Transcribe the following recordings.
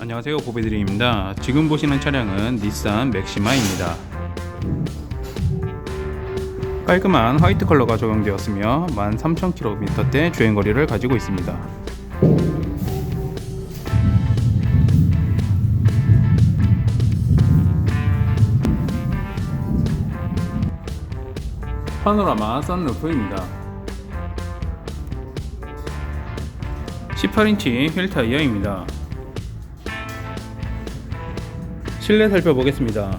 안녕하세요 고배드림입니다. 지금 보시는 차량은 닛산 맥시마입니다. 깔끔한 화이트 컬러가 적용되었으며 13,000km대 주행거리를 가지고 있습니다. 파노라마 썬루프입니다. 18인치 휠 타이어입니다 실내 살펴보겠습니다.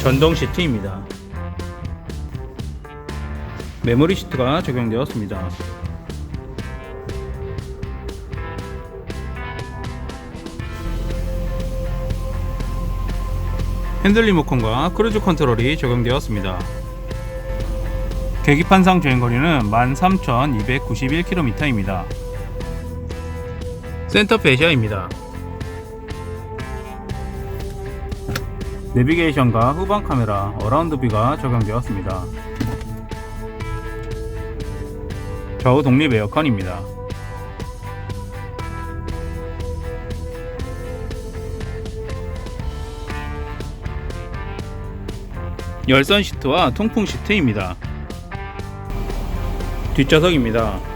전동 시트입니다. 메모리 시트가 적용되었습니다. 핸들 리모컨과 크루즈 컨트롤이 적용되었습니다. 계기판상 주행거리는 13,291km입니다. 센터 페시아입니다. 내비게이션과 후방 카메라, 어라운드 뷰가 적용되었습니다. 좌우 독립 에어컨입니다. 열선 시트와 통풍 시트입니다. 뒷좌석입니다.